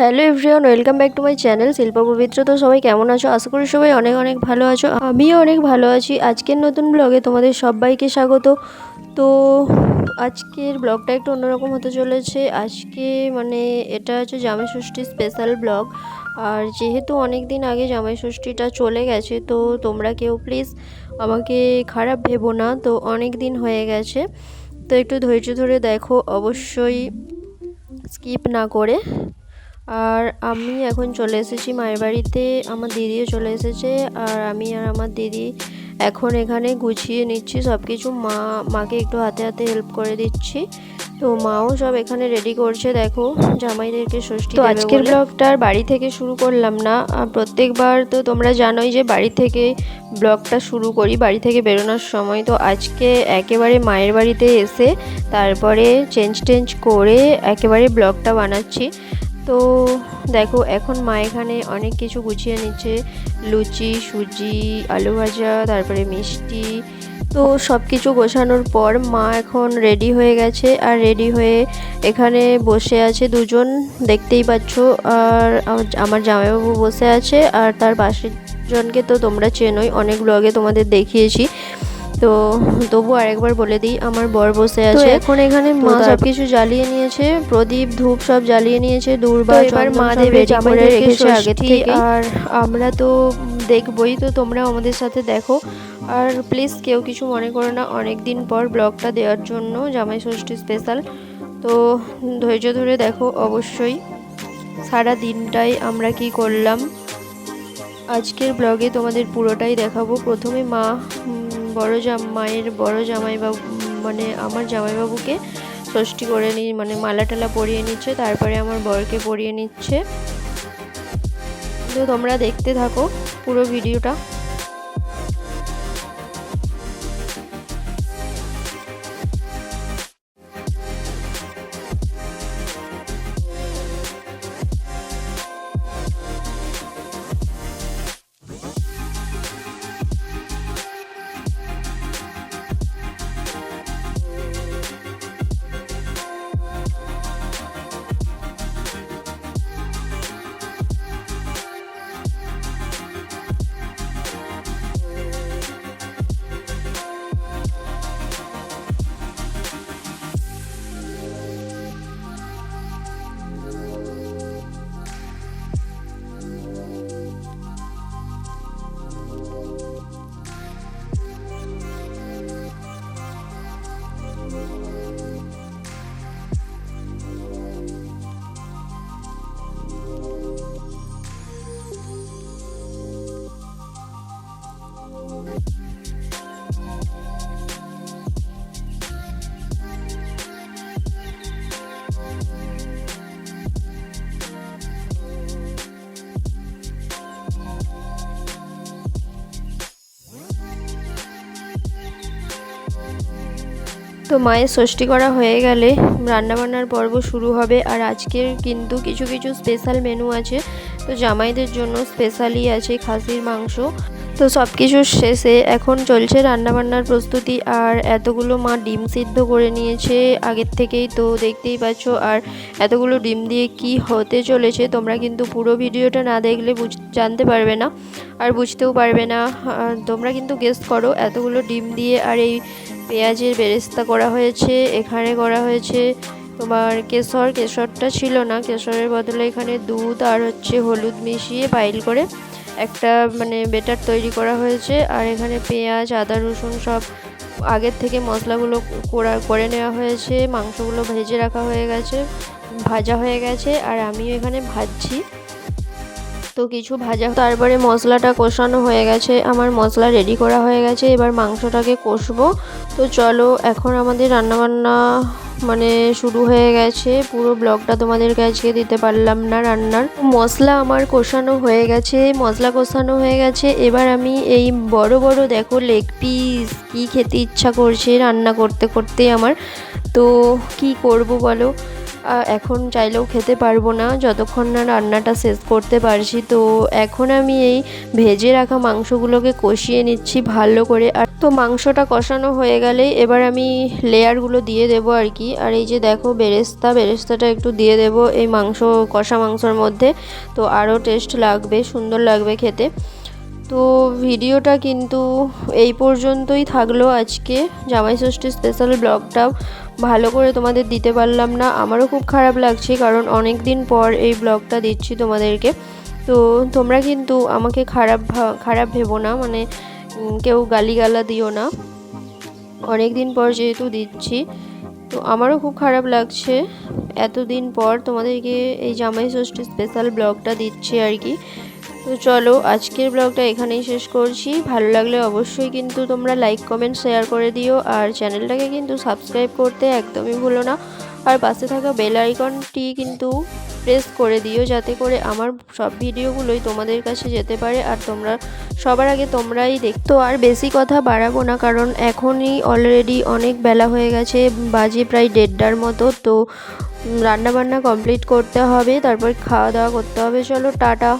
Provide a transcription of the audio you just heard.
Hello everyone, welcome back to my channel শিল্প পবিত্র। তো সবাই কেমন আছো? আশা করি সবাই অনেক অনেক ভালো আছো। আমিও অনেক ভালো আছি। আজকের নতুন ব্লগে তোমাদের সবাইকে স্বাগত। তো আজকের ব্লগটা একটু অন্যরকম হতে চলেছে। আজকে মানে এটা হচ্ছে জামাই ষষ্ঠী স্পেশাল ব্লগ। আর যেহেতু অনেক দিন আগে জামাই ষষ্ঠীটা চলে গেছে, তো তোমরা কেউ প্লিজ আমাকে খারাপ ভেবো না। তো অনেক দিন হয়ে গেছে। তো একটু ধৈর্য ধরে দেখো, অবশ্যই স্কিপ না করে। আর আমি এখন চলে এসেছি মায়ের বাড়িতে আমার দিদিও চলে এসেছে আর আমি আর আমার দিদি এখন এখানে গুছিয়ে নিচ্ছি সব কিছু মা মাকে একটু হাতে হাতে হেল্প করে দিচ্ছি। তো মাও সব এখানে রেডি করছে দেখো জামাইদেরকে ষষ্ঠী তো আজকের ব্লগটার বাড়ি থেকে শুরু করলাম না। প্রত্যেকবার তো তোমরা জানোই যে বাড়ি থেকে ব্লগটা শুরু করি বাড়ি থেকে বেরোনোর সময়। তো আজকে একেবারে মায়ের বাড়িতে এসে তারপরে চেঞ্জ টেঞ্জ করে একেবারে ব্লগটা বানাচ্ছি। তো দেখো, এখন মা এখানে অনেক কিছু গুছিয়ে নিচ্ছে। লুচি, সুজি, আলু ভাজা, তারপরে মিষ্টি। তো সব কিছু গোছানোর পর মা এখন রেডি হয়ে গেছে। আর রেডি হয়ে এখানে বসে আছে দুজন, দেখতেই পাচ্ছ। আর আমার জামাইবাবু বসে আছে। আর তার পাশের জনকে তো তোমরা চেনোই, অনেক ব্লগে তোমাদের দেখিয়েছি। তো তবু আরেকবার বলে দিই আমার বর বসে আছে। এখন এখানে মা সব কিছু জ্বালিয়ে নিয়েছে প্রদীপ ধূপ সব জ্বালিয়ে নিয়েছে দূর্বা এবার মা দেবে রেখেছে আগে থেকে। আর আমরা তো দেখবই তো তোমরা আমাদের সাথে দেখো। আর প্লিজ কেউ কিছু মনে করো না অনেক দিন পর ব্লগটা দেওয়ার জন্য জামাই ষষ্ঠী স্পেশাল তো ধৈর্য ধরে দেখো অবশ্যই সারা দিনটাই আমরা কি করলাম। আজকের ব্লগে তোমাদের পুরোটাই দেখাবো। প্রথমে মা বড় জাম, মায়ের বড় জামাইবাবু মানে আমার জামাইবাবুকে ষষ্ঠী করে নি মানে মালা টালা পরিয়ে নিচ্ছে, তারপরে আমার বরকে পরিয়ে নিচ্ছে। তো তোমরা দেখতে থাকো পুরো ভিডিওটা। তো মায়ের ষষ্ঠী করা হয়ে গেলে রান্নাবান্নার পর্ব শুরু হবে আর আজকের কিন্তু কিছু কিছু স্পেশাল মেনু আছে। তো জামাইদের জন্য স্পেশালি আছে খাসির মাংস। তো সব কিছুর শেষে এখন চলছে রান্নাবান্নার প্রস্তুতি আর এতগুলো মা ডিম সিদ্ধ করে নিয়েছে আগের থেকেই তো দেখতেই পাচ্ছ। আর এতগুলো ডিম দিয়ে কি হতে চলেছে তোমরা কিন্তু পুরো ভিডিওটা না দেখলে বুঝ, জানতে পারবে না। আর বুঝতেও পারবে না। তোমরা কিন্তু গেস্ট করো এতগুলো ডিম দিয়ে আর এই পেঁয়াজের বেরেস্তা করা হয়েছে, এখানে করা হয়েছে তোমার কেশর, কেশরটা ছিল না, কেশরের বদলে এখানে দুধ আর হচ্ছে হলুদ মিশিয়ে পাইল করে একটা মানে বেটার তৈরি করা হয়েছে। আর এখানে পেঁয়াজ, আদা, রসুন সব আগের থেকে মশলাগুলো করা, করে নেওয়া হয়েছে। মাংসগুলো ভেজে রাখা হয়ে গেছে, ভাজা হয়ে গেছে। আর আমিও এখানে ভাজছি। তো কিছু ভাজা। তারপরে মশলাটা কষানো হয়ে গেছে। আমার মশলা রেডি করা হয়ে গেছে। এবার মাংসটাকে কষবো। তো চলো, এখন আমাদের রান্নাবান্না মানে শুরু হয়ে গেছে। পুরো ব্লগটা তোমাদেরকে আজকে দিতে পারলাম না রান্নার। মশলা আমার কষানো হয়ে গেছে। মশলা কষানো হয়ে গেছে। এবার আমি এই বড় বড় দেখো লেগ পিস কী খেতে ইচ্ছা করছে রান্না করতে করতে আমার। তো কি করব বলো? এখন চাইলেও খেতে পারব না। যতক্ষণ না রান্নাটা শেষ করতে পারছি, তো এখন আমি এই ভেজে রাখা মাংসগুলোকে কষিয়ে নিচ্ছি ভালো করে। আর তো মাংসটা কষানো হয়ে গেলে এবার আমি লেয়ারগুলো দিয়ে দেবো আর কি। আর এই যে দেখো বেরেস্তা, বেরেস্তাটা একটু দিয়ে দেবো এই মাংস, কষা মাংসর মধ্যে। তো আরও টেস্ট লাগবে, সুন্দর লাগবে খেতে। তো ভিডিওটা কিন্তু এই পর্যন্তই থাকল আজকে। জামাই ষষ্ঠী স্পেশাল ব্লগটা ভালো করে তোমাদের দিতে পারলাম না। আমারও খুব খারাপ লাগছে কারণ অনেক দিন পর এই ব্লগটা দিচ্ছি তোমাদেরকে। তো তোমরা কিন্তু আমাকে খারাপ খারাপ ভেবো না মানে কেউ গালিগালা দিও না। অনেক দিন পর যেহেতু দিচ্ছি, তো আমারও খুব খারাপ লাগছে। এতদিন পর তোমাদেরকে এই জামাই ষষ্ঠী স্পেশাল ব্লগটা দিচ্ছি আর কি। তো চলো, আজকের ব্লগটা এখানেই শেষ করছি। ভালো লাগলে অবশ্যই কিন্তু তোমরা লাইক কমেন্ট শেয়ার করে দিও। আর চ্যানেলটাকে কিন্তু সাবস্ক্রাইব করতে একদমই ভুলো না। আর পাশে থাকা বেল আইকনটি কিন্তু প্রেস করে দিও, যাতে করে আমার সব ভিডিওগুলোই তোমাদের কাছে যেতে পারে। আর তোমরা, সবার আগে তোমরাই দেখতো, আর বেশি কথা বাড়াবো না, কারণ এখনই অলরেডি অনেক বেলা হয়ে গেছে, বাজে প্রায় দেড়টার মতো। তো রান্না বান্না কমপ্লিট করতে হবে, তারপর খাওয়া দাওয়া করতে হবে। চলো, টাটা।